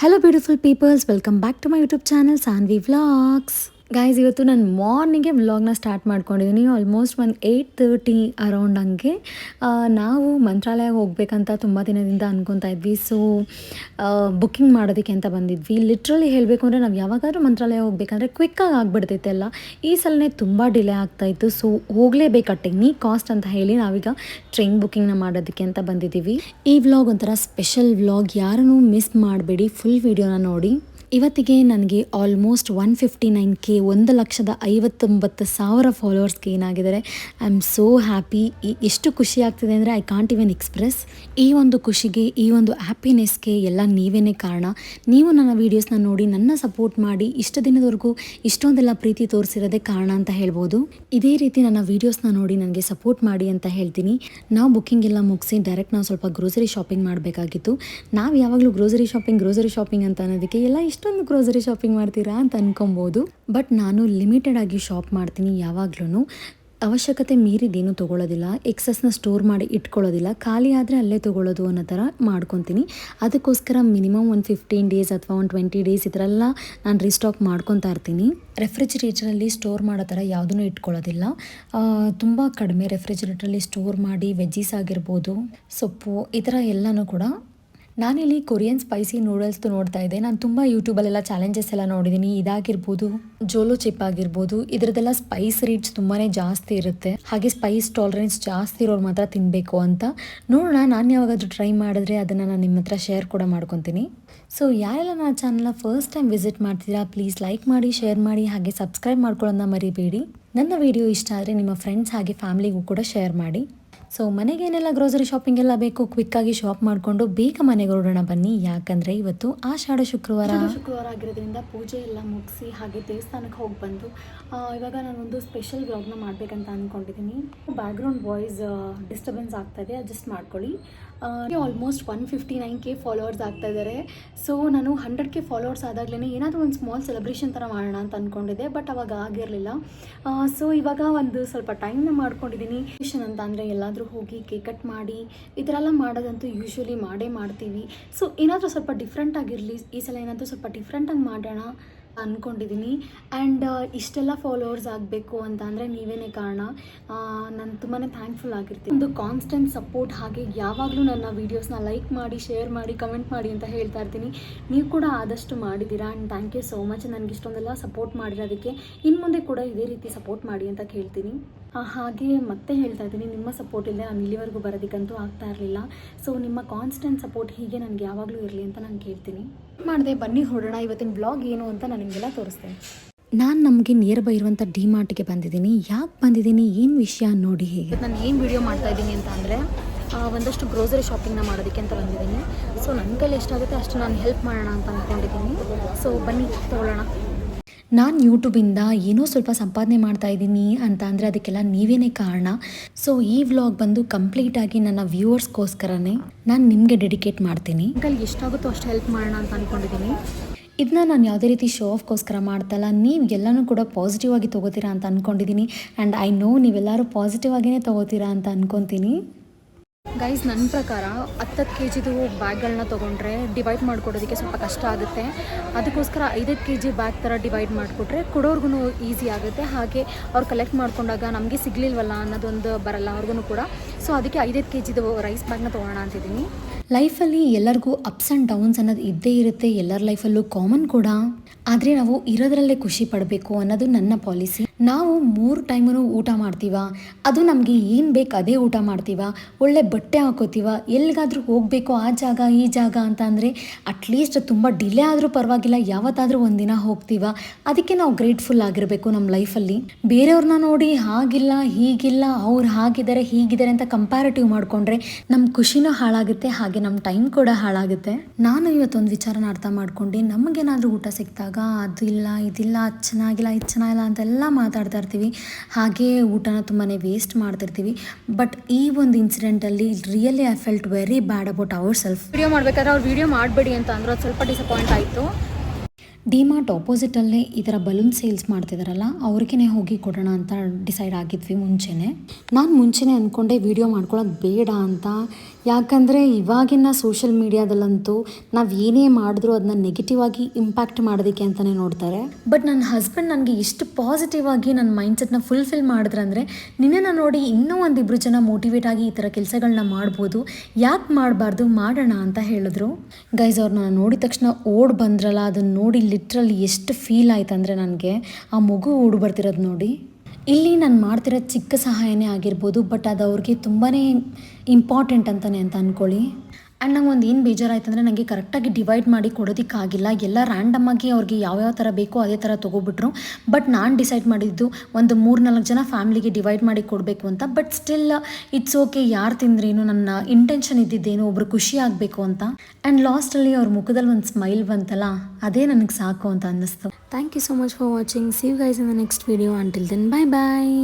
Hello beautiful peoples, welcome back to my YouTube channel Sanvi Vlogs. Guys ಇವತ್ತು ನಾನು ಮಾರ್ನಿಂಗೇ ವ್ಲಾಗ್ನ start ಮಾಡ್ಕೊಂಡಿದ್ದೀನಿ almost ಒಂದು ಏಯ್ಟ್ ತರ್ಟಿ ಅರೌಂಡ್ ಹಂಗೆ. ಆ, ನಾವು ಮಂತ್ರಾಲಯ ಹೋಗಬೇಕಂತ ತುಂಬ ದಿನದಿಂದ ಅಂದ್ಕೊತಾ ಇದ್ವಿ. ಸೊ ಬುಕ್ಕಿಂಗ್ ಮಾಡೋದಕ್ಕೆ ಅಂತ ಬಂದಿದ್ವಿ. ಲಿಟ್ರಲಿ ಹೇಳಬೇಕು ಅಂದರೆ ನಾವು ಯಾವಾಗಾದರೂ ಮಂತ್ರಾಲಯ ಹೋಗ್ಬೇಕಂದ್ರೆ ಕ್ವಿಕ್ಕಾಗಿ ಆಗ್ಬಿಡ್ತೈತೆ ಅಲ್ಲ. ಈ ಸಲನೇ ತುಂಬ ಡಿಲೇ ಆಗ್ತಾಯಿತ್ತು ಸೊ ಹೋಗಲೇಬೇಕು ಟೆಕ್ನಿಕ್ ಕಾಸ್ಟ್ ಅಂತ ಹೇಳಿ ನಾವೀಗ ಟ್ರೈನ್ ಬುಕ್ಕಿಂಗ್ನ ಮಾಡೋದಕ್ಕೆ ಅಂತ ಬಂದಿದ್ದೀವಿ. ಈ ವ್ಲಾಗ್ ಒಂಥರ ಸ್ಪೆಷಲ್ ವ್ಲಾಗ್ ಯಾರನ್ನೂ ಮಿಸ್ ಮಾಡಬೇಡಿ. ಫುಲ್ ವೀಡಿಯೋನ ನೋಡಿ. ಇವತ್ತಿಗೆ ನನಗೆ almost one fifty nine K ಒಂದು ಲಕ್ಷದ ಐವತ್ತೊಂಬತ್ತು ಸಾವಿರ ಫಾಲೋವರ್ಸ್ಗೆ ಏನಾಗಿದ್ದಾರೆ ಐ ಆಮ್ ಸೋ ಹ್ಯಾಪಿ ಎಷ್ಟು ಖುಷಿ ಆಗ್ತಿದೆ ಅಂದರೆ ಐ ಕಾಂಟ್ ಇವನ್ ಎಕ್ಸ್ಪ್ರೆಸ್ ಈ ಒಂದು ಖುಷಿಗೆ, ಈ ಒಂದು ಹ್ಯಾಪಿನೆಸ್ಗೆ ಎಲ್ಲ ನೀವೇ ಕಾರಣ. ನೀವು ನನ್ನ ವೀಡಿಯೋಸ್ನ ನೋಡಿ, ನನ್ನ ಸಪೋರ್ಟ್ ಮಾಡಿ ಇಷ್ಟು ದಿನದವರೆಗೂ ಇಷ್ಟೊಂದೆಲ್ಲ ಪ್ರೀತಿ ತೋರಿಸಿರೋದೇ ಕಾರಣ ಅಂತ ಹೇಳ್ಬೋದು. ಇದೇ ರೀತಿ ನನ್ನ ವೀಡಿಯೋಸ್ನ ನೋಡಿ ನನಗೆ ಸಪೋರ್ಟ್ ಮಾಡಿ ಅಂತ ಹೇಳ್ತೀನಿ. ನಾವು ಬುಕ್ಕಿಂಗ್ ಎಲ್ಲ ಮುಗಿಸಿ ಡೈರೆಕ್ಟ್ ನಾವು ಸ್ವಲ್ಪ ಗ್ರೋಸರಿ ಶಾಪಿಂಗ್ ಮಾಡಬೇಕಾಗಿತ್ತು. ನಾವು ಯಾವಾಗಲೂ ಗ್ರೋಸರಿ ಶಾಪಿಂಗ್ ಗ್ರೋಸರಿ ಶಾಪಿಂಗ್ ಅಂತ ಅನ್ನೋದಕ್ಕೆ ಎಲ್ಲ ಇಷ್ಟೊಂದು ಗ್ರೋಸರಿ ಶಾಪಿಂಗ್ ಮಾಡ್ತೀರಾ ಅಂತ ಅನ್ಕೊಬೋದು. ಬಟ್ ನಾನು ಲಿಮಿಟೆಡ್ ಆಗಿ ಶಾಪ್ ಮಾಡ್ತೀನಿ ಯಾವಾಗ್ಲೂ ಅವಶ್ಯಕತೆ ಮೀರಿದೇನು ತೊಗೊಳ್ಳೋದಿಲ್ಲ ಎಕ್ಸಸ್ನ ಸ್ಟೋರ್ ಮಾಡಿ ಇಟ್ಕೊಳ್ಳೋದಿಲ್ಲ. ಖಾಲಿ ಆದರೆ ಅಲ್ಲೇ ತೊಗೊಳ್ಳೋದು ಅನ್ನೋ ಥರ ಮಾಡ್ಕೊತೀನಿ. ಅದಕ್ಕೋಸ್ಕರ ಮಿನಿಮಮ್ ಒಂದು ಫಿಫ್ಟೀನ್ ಡೇಸ್ ಅಥವಾ ಒಂದು ಟ್ವೆಂಟಿ ಡೇಸ್ ಈ ನಾನು ರೀಸ್ಟಾಕ್ ಮಾಡ್ಕೊತಾ ಇರ್ತೀನಿ. ರೆಫ್ರಿಜಿರೇಟರಲ್ಲಿ ಸ್ಟೋರ್ ಮಾಡೋ ಥರ ಯಾವುದೂ ಇಟ್ಕೊಳ್ಳೋದಿಲ್ಲ. ತುಂಬ ಕಡಿಮೆ ರೆಫ್ರಿಜಿರೇಟ್ರಲ್ಲಿ ಸ್ಟೋರ್ ಮಾಡಿ ವೆಜ್ಜೀಸ್ ಆಗಿರ್ಬೋದು, ಸೊಪ್ಪು ಈ ಥರ ಎಲ್ಲನೂ ಕೂಡ ನಾನಿಲ್ಲಿ ಕೊರಿಯನ್ ಸ್ಪೈಸಿ ನೂಡಲ್ಸ್ ನೋಡ್ತಾ ಇದ್ದೆ. ನಾನು ತುಂಬ ಯೂಟ್ಯೂಬಲ್ಲೆಲ್ಲ ಚಾಲೆಂಜಸ್ ಎಲ್ಲ ನೋಡಿದ್ದೀನಿ ಇದಾಗಿರ್ಬೋದು, ಜೋಲೋ ಚಿಪ್ ಆಗಿರ್ಬೋದು ಇದರದೆಲ್ಲ ಸ್ಪೈಸ್ ರೇಟ್ಸ್ ತುಂಬಾ ಜಾಸ್ತಿ ಇರುತ್ತೆ. ಹಾಗೆ ಸ್ಪೈಸ್ ಟಾಲರೆನ್ಸ್ ಜಾಸ್ತಿ ಇರೋರು ಮಾತ್ರ ತಿನ್ನಬೇಕು ಅಂತ. ನೋಡೋಣ, ನಾನು ಯಾವಾಗಾದ್ರೂ ಟ್ರೈ ಮಾಡಿದ್ರೆ ಅದನ್ನು ನಾನು ನಿಮ್ಮ ಹತ್ರ ಶೇರ್ ಕೂಡ ಮಾಡ್ಕೊತೀನಿ. ಸೊ ಯಾರೆಲ್ಲ ನನ್ನ ಚಾನಲ್ನ ಫಸ್ಟ್ ಟೈಮ್ ವಿಸಿಟ್ ಮಾಡ್ತೀರಾ ಪ್ಲೀಸ್ ಲೈಕ್ ಮಾಡಿ ಶೇರ್ ಮಾಡಿ, ಹಾಗೆ ಸಬ್ಸ್ಕ್ರೈಬ್ ಮಾಡ್ಕೊಳ್ಳೋದನ್ನ ಮರಿಬೇಡಿ. ನನ್ನ ವಿಡಿಯೋ ಇಷ್ಟ ಆದರೆ ನಿಮ್ಮ ಫ್ರೆಂಡ್ಸ್ ಹಾಗೆ ಫ್ಯಾಮಿಲಿಗೂ ಕೂಡ ಶೇರ್ ಮಾಡಿ. ಸೊ ಮನೆಗೇನೆಲ್ಲ ಗ್ರೋಸರಿ ಶಾಪಿಂಗ್ ಎಲ್ಲ ಬೇಕು ಕ್ವಿಕ್ಕಾಗಿ ಶಾಪ್ ಮಾಡಿಕೊಂಡು ಬೇಗ ಮನೆಗೆ ಹೊರಡೋಣ ಬನ್ನಿ. ಯಾಕಂದರೆ ಇವತ್ತು ಆಷಾಢ ಶುಕ್ರವಾರ. ಶುಕ್ರವಾರ ಆಗಿರೋದ್ರಿಂದ ಪೂಜೆ ಎಲ್ಲ ಮುಗಿಸಿ ಹಾಗೆ ದೇವಸ್ಥಾನಕ್ಕೆ ಹೋಗಿ ಬಂದು ಇವಾಗ ನಾನೊಂದು ಸ್ಪೆಷಲ್ ವ್ಲಾಗ್ನ ಮಾಡಬೇಕಂತ ಅಂದ್ಕೊಂಡಿದ್ದೀನಿ ಬ್ಯಾಕ್ಗ್ರೌಂಡ್ ವಾಯ್ಸ್ ಡಿಸ್ಟರ್ಬೆನ್ಸ್ ಆಗ್ತಾ ಇದೆ. ಅಡ್ಜಸ್ಟ್ ಮಾಡ್ಕೊಳ್ಳಿ. Almost one fifty nine K followers ಆಗ್ತಾ ಇದ್ದಾರೆ ಸೊ ನಾನು ಹಂಡ್ರೆಡ್ ಕೆ ಫಾಲೋವರ್ಸ್ ಆದಾಗಲೇ ಏನಾದರೂ ಒಂದು ಸ್ಮಾಲ್ ಸೆಲೆಬ್ರೇಷನ್ ಥರ ಮಾಡೋಣ ಅಂತ ಅಂದ್ಕೊಂಡಿದ್ದೆ ಬಟ್ ಅವಾಗ ಆಗಿರಲಿಲ್ಲ. ಸೊ ಇವಾಗ ಒಂದು ಸ್ವಲ್ಪ ಟೈಮ್ನ ಮಾಡ್ಕೊಂಡಿದ್ದೀನಿ ಸೆಲೆಬ್ರೇಷನ್ ಅಂತ ಅಂದರೆ ಎಲ್ಲಾದರೂ ಹೋಗಿ ಕೇಕ್ ಕಟ್ ಮಾಡಿ, ಈ ಥರ ಎಲ್ಲ ಮಾಡೋದಂತೂ ಯೂಶ್ವಲಿ ಮಾಡೇ ಮಾಡ್ತೀವಿ. ಸೊ ಏನಾದರೂ ಸ್ವಲ್ಪ ಡಿಫ್ರೆಂಟ್ ಆಗಿರಲಿ, ಈ ಸಲ ಏನಾದರೂ ಸ್ವಲ್ಪ ಡಿಫ್ರೆಂಟಾಗಿ ಮಾಡೋಣ. ಅಂದ್ಕೊಂಡಿದ್ದೀನಿ ಆ್ಯಂಡ್ ಇಷ್ಟೆಲ್ಲ ಫಾಲೋವರ್ಸ್ ಆಗಬೇಕು ಅಂತ ಅಂದರೆ ನೀವೇನೇ ಕಾರಣ ನಾನು ತುಂಬಾ ಥ್ಯಾಂಕ್ಫುಲ್ ಆಗಿರ್ತೀನಿ. ಒಂದು ಕಾನ್ಸ್ಟೆಂಟ್ ಸಪೋರ್ಟ್ ಹಾಗೆ ಯಾವಾಗಲೂ ನನ್ನ ವೀಡಿಯೋಸ್ನ ಲೈಕ್ ಮಾಡಿ ಶೇರ್ ಮಾಡಿ ಕಮೆಂಟ್ ಮಾಡಿ ಅಂತ ಹೇಳ್ತಾ ಇರ್ತೀನಿ. ನೀವು ಕೂಡ ಆದಷ್ಟು ಮಾಡಿದ್ದೀರಾ and thank you so much ನನಗೆ ಇಷ್ಟೊಂದೆಲ್ಲ ಸಪೋರ್ಟ್ ಮಾಡಿರೋದಕ್ಕೆ. ಇನ್ನು ಮುಂದೆ ಕೂಡ ಇದೇ ರೀತಿ ಸಪೋರ್ಟ್ ಮಾಡಿ ಅಂತ ಕೇಳ್ತೀನಿ. ಹಾಗೆ ಮತ್ತೆ ಹೇಳ್ತಾ ಇದ್ದೀನಿ, ನಿಮ್ಮ ಸಪೋರ್ಟ್ ಇಲ್ಲದೆ ನಾನು ಇಲ್ಲಿವರೆಗೂ ಬರೋದಕ್ಕಂತೂ ಆಗ್ತಾ ಇರಲಿಲ್ಲ. ಸೊ ನಿಮ್ಮ ಕಾನ್ಸ್ಟೆಂಟ್ ಸಪೋರ್ಟ್ ಹೀಗೆ ನನಗೆ ಯಾವಾಗಲೂ ಇರಲಿ ಅಂತ ನಾನು ಕೇಳ್ತೀನಿ. ಮಾಡಿದೆ? ಬನ್ನಿ ಹೊರಡೋಣ, ಇವತ್ತಿನ ಬ್ಲಾಗ್ ಏನು ಅಂತ ನಾನು ನಿಮಗೆಲ್ಲ ತೋರಿಸ್ತೇನೆ ನಾನು ನಮಗೆ ನಿಯರ್ ಬೈ ಇರುವಂಥ ಡಿ ಮಾರ್ಟ್ಗೆ ಬಂದಿದ್ದೀನಿ. ಯಾಕೆ ಬಂದಿದ್ದೀನಿ? ಏನು ವಿಷಯ ನೋಡಿ ಹೇಗೆ. ನಾನು ಏನು ವಿಡಿಯೋ ಮಾಡ್ತಾ ಇದ್ದೀನಿ ಅಂತ ಅಂದರೆ ಒಂದಷ್ಟು ಗ್ರೋಸರಿ ಶಾಪಿಂಗ್ನ ಮಾಡೋದಕ್ಕೆ ಅಂತ ಬಂದಿದ್ದೀನಿ. ಸೊ ನನ್ನ ಕೈಲಿ ಎಷ್ಟಾಗುತ್ತೆ ಅಷ್ಟು ನಾನು ಹೆಲ್ಪ್ ಮಾಡೋಣ ಅಂತ ಅಂದ್ಕೊಂಡಿದ್ದೀನಿ ಸೊ ಬನ್ನಿ, ತೊಗೊಳ್ಳೋಣ. ನಾನು ಯೂಟ್ಯೂಬಿಂದ ಏನೋ ಸ್ವಲ್ಪ ಸಂಪಾದನೆ ಮಾಡ್ತಾ ಇದ್ದೀನಿ ಅಂತ ಅಂದರೆ ಅದಕ್ಕೆಲ್ಲ ನೀವೇನೇ ಕಾರಣ. ಸೊ ಈ ವ್ಲಾಗ್ ಬಂದು ಕಂಪ್ಲೀಟಾಗಿ ನನ್ನ ವ್ಯೂವರ್ಸ್ಗೋಸ್ಕರನೇ ನಾನು ನಿಮಗೆ ಡೆಡಿಕೇಟ್ ಮಾಡ್ತೀನಿ. ಕೈಲಿ ಎಷ್ಟಾಗುತ್ತೋ ಅಷ್ಟು ಹೆಲ್ಪ್ ಮಾಡೋಣ ಅಂತ ಅಂದ್ಕೊಂಡಿದ್ದೀನಿ ಇದನ್ನ ನಾನು ಯಾವುದೇ ರೀತಿ ಶೋ ಆಫ್ಗೋಸ್ಕರ ಮಾಡ್ತಲ್ಲ ನೀವು ಎಲ್ಲನೂ ಕೂಡ ಪಾಸಿಟಿವ್ ಆಗಿ ತೊಗೋತೀರಾ ಅಂತ ಅಂದ್ಕೊಂಡಿದ್ದೀನಿ ಆ್ಯಂಡ್ ಐ ನೋ ನೀವೆಲ್ಲರೂ ಪಾಸಿಟಿವ್ ಆಗಿಯೇ ತೊಗೋತೀರಾ ಅಂತ ಅಂದ್ಕೊತೀನಿ ಗೈಸ್ ನನ್ನ ಪ್ರಕಾರ ಹತ್ತತ್ತು ಕೆ ಜಿದು ಬ್ಯಾಗ್ಗಳನ್ನ ತೊಗೊಂಡ್ರೆ ಡಿವೈಡ್ ಮಾಡಿಕೊಡೋದಕ್ಕೆ ಸ್ವಲ್ಪ ಕಷ್ಟ ಆಗುತ್ತೆ. ಅದಕ್ಕೋಸ್ಕರ ಐದೈದು ಕೆ ಜಿ ಬ್ಯಾಗ್ ಥರ ಡಿವೈಡ್ ಮಾಡಿಕೊಟ್ರೆ ಕೊಡೋರ್ಗು ಈಸಿ ಆಗುತ್ತೆ. ಹಾಗೆ ಅವ್ರು ಕಲೆಕ್ಟ್ ಮಾಡ್ಕೊಂಡಾಗ ನಮಗೆ ಸಿಗಲಿಲ್ವಲ್ಲ ಅನ್ನೋದೊಂದು ಬರಲ್ಲ ಅವ್ರಿಗೂ ಕೂಡ. ಸೊ ಅದಕ್ಕೆ ಐದೈದು ಕೆ ಜಿದು ರೈಸ್ ಬ್ಯಾಗ್ನ ತೊಗೊಳ್ಳೋಣ ಅಂತಿದ್ದೀನಿ ಲೈಫಲ್ಲಿ ಎಲ್ಲರಿಗೂ ಅಪ್ಸ್ ಆ್ಯಂಡ್ ಡೌನ್ಸ್ ಅನ್ನೋದು ಇದ್ದೇ ಇರುತ್ತೆ. ಎಲ್ಲರ ಲೈಫಲ್ಲೂ ಕಾಮನ್ ಕೂಡ. ಆದರೆ ನಾವು ಇರೋದ್ರಲ್ಲೇ ಖುಷಿ ಪಡಬೇಕು ಅನ್ನೋದು ನನ್ನ ಪಾಲಿಸಿ ನಾವು ಮೂರು ಟೈಮೂ ಊಟ ಮಾಡ್ತೀವ? ಅದು ನಮಗೆ ಏನು ಬೇಕು ಅದೇ ಊಟ ಮಾಡ್ತೀವ? ಒಳ್ಳೆ ಬಟ್ಟೆ ಹಾಕೋತೀವ? ಎಲ್ಲಿಗಾದ್ರೂ ಹೋಗಬೇಕು ಆ ಜಾಗ, ಈ ಜಾಗ ಅಂತ ಅಂದರೆ ಅಟ್ಲೀಸ್ಟ್ ತುಂಬ ಡಿಲೇ ಆದರೂ ಪರವಾಗಿಲ್ಲ, ಯಾವತ್ತಾದರೂ ಒಂದಿನ ಹೋಗ್ತೀವ? ಅದಕ್ಕೆ ನಾವು ಗ್ರೇಟ್ಫುಲ್ ಆಗಿರಬೇಕು ನಮ್ಮ ಲೈಫಲ್ಲಿ ಬೇರೆಯವ್ರನ್ನ ನೋಡಿ ಹಾಗಿಲ್ಲ, ಹೀಗಿಲ್ಲ, ಅವ್ರು ಹಾಗಿದ್ದಾರೆ, ಹೀಗಿದ್ದಾರೆ ಅಂತ ಕಂಪ್ಯಾರಿಟಿವ್ ಮಾಡಿಕೊಂಡ್ರೆ ನಮ್ಮ ಖುಷಿನೂ ಹಾಳಾಗುತ್ತೆ, ಹಾಗೆ ನಮ್ಮ ಟೈಮ್ ಕೂಡ ಹಾಳಾಗುತ್ತೆ. ನಾನು ಇವತ್ತೊಂದು ವಿಚಾರನ ಅರ್ಥ ಮಾಡ್ಕೊಂಡು. ನಮಗೇನಾದರೂ ಊಟ ಸಿಕ್ಕಿದಾಗ ಅದು ಇಲ್ಲ ಇದಿಲ್ಲ, ಅದು ಚೆನ್ನಾಗಿಲ್ಲ, ಇದು ಚೆನ್ನಾಗಿಲ್ಲ ಅಂತೆಲ್ಲ ಮಾತಾಡ್ತಾ ಇರ್ತೀವಿ. ಹಾಗೆ ಊಟನ ತುಂಬಾ ವೇಸ್ಟ್ ಮಾಡ್ತಿರ್ತೀವಿ. ಬಟ್ ಈ ಒಂದು ಇನ್ಸಿಡೆಂಟಲ್ಲಿ really I felt very bad about our self video ಮಾಡ್ಬೇಕಾದ್ರೆ ಅವ್ರು ವಿಡಿಯೋ ಮಾಡಬೇಡಿ ಅಂತ ಅಂದ್ರೆ. ಅದು ಸ್ವಲ್ಪ ಡಿಸಪಾಯಿಂಟ್ ಆಯಿತು. ಡಿಮಾರ್ಟ್ ಆಪೋಸಿಟಲ್ಲೇ ಈ ಥರ ಬಲೂನ್ ಸೇಲ್ಸ್ ಮಾಡ್ತಿದಾರಲ್ಲ ಅವ್ರಿಗೇ ಹೋಗಿ ಕೊಡೋಣ ಅಂತ ಡಿಸೈಡ್ ಆಗಿದ್ವಿ ಮುಂಚೆನೆ. ನಾನು ಮುಂಚೆನೆ ಅಂದ್ಕೊಂಡೆ ವಿಡಿಯೋ ಮಾಡ್ಕೊಳ್ಳೋದು ಬೇಡ ಅಂತ. ಯಾಕಂದರೆ ಇವಾಗಿನ ಸೋಷಿಯಲ್ ಮೀಡಿಯಾದಲ್ಲಂತೂ ನಾವು ಏನೇ ಮಾಡಿದ್ರೂ ಅದನ್ನ ನೆಗೆಟಿವ್ ಆಗಿ ಇಂಪ್ಯಾಕ್ಟ್ ಮಾಡೋದಕ್ಕೆ ಅಂತಲೇ ನೋಡ್ತಾರೆ. ಬಟ್ ನನ್ನ ಹಸ್ಬೆಂಡ್ ನನಗೆ ಇಷ್ಟು ಪಾಸಿಟಿವ್ ಆಗಿ ನನ್ನ ಮೈಂಡ್ಸೆಟ್ನ ಫುಲ್ಫಿಲ್ ಮಾಡಿದ್ರಂದರೆ ನಿನ್ನನ್ನು ನೋಡಿ ಇನ್ನೂ ಒಂದಿಬ್ಬರು ಜನ ಮೋಟಿವೇಟ್ ಆಗಿ ಈ ಥರ ಕೆಲಸಗಳನ್ನ ಮಾಡ್ಬೋದು. ಯಾಕೆ ಮಾಡಬಾರ್ದು? ಮಾಡೋಣ ಅಂತ ಹೇಳಿದ್ರು. ಗೈಸ್ ಅವ್ರನ್ನ ನೋಡಿದ ತಕ್ಷಣ ಓಡ್ ಬಂದ್ರಲ್ಲ ಅದನ್ನು ನೋಡಿ ಲಿಟ್ರಲ್ಲಿ ಎಷ್ಟು ಫೀಲ್ ಆಯ್ತು ಅಂದರೆ ನನಗೆ. ಆ ಮಗು ಓಡ್ ಬರ್ತಿರೋದು ನೋಡಿ. ಇಲ್ಲಿ ನಾನು ಮಾಡ್ತಿರೋ ಚಿಕ್ಕ ಸಹಾಯನೇ ಆಗಿರ್ಬೋದು ಬಟ್ ಅದು ಅವ್ರಿಗೆ ತುಂಬಾ ಇಂಪಾರ್ಟೆಂಟ್ ಅಂತಲೇ ಅಂತ ಅಂದ್ಕೊಳ್ಳಿ ಆ್ಯಂಡ್ ನಂಗೆ ಒಂದು ಏನು ಬೇಜಾರಾಯ್ತು ಅಂದರೆ ನನಗೆ ಕರೆಕ್ಟಾಗಿ ಡಿವೈಡ್ ಮಾಡಿ ಕೊಡೋದಕ್ಕಾಗಿಲ್ಲ. ಎಲ್ಲ ರ್ಯಾಂಡಮ್ ಆಗಿ ಅವ್ರಿಗೆ ಯಾವ್ಯಾವ ಥರ ಬೇಕೋ ಅದೇ ಥರ ತೊಗೊಬಿಟ್ರು. ಬಟ್ ನಾನು ಡಿಸೈಡ್ ಮಾಡಿದ್ದು ಒಂದು ಮೂರು ನಾಲ್ಕು ಜನ ಫ್ಯಾಮ್ಲಿಗೆ ಡಿವೈಡ್ ಮಾಡಿ ಕೊಡಬೇಕು ಅಂತ. ಬಟ್ ಸ್ಟಿಲ್ ಇಟ್ಸ್ ಓಕೆ ಯಾರು ತಿಂದ್ರೇನು, ನನ್ನ ಇಂಟೆನ್ಷನ್ ಇದ್ದಿದ್ದೇನು, ಒಬ್ರು ಖುಷಿ ಆಗಬೇಕು ಅಂತ. ಆ್ಯಂಡ್ ಲಾಸ್ಟಲ್ಲಿ ಅವ್ರ ಮುಖದಲ್ಲಿ ಒಂದು ಸ್ಮೈಲ್ ಬಂತಲ್ಲ, ಅದೇ ನನಗೆ ಸಾಕು ಅಂತ ಅನ್ನಿಸ್ತು. Thank you so much for watching see you guys in the next video until then bye bye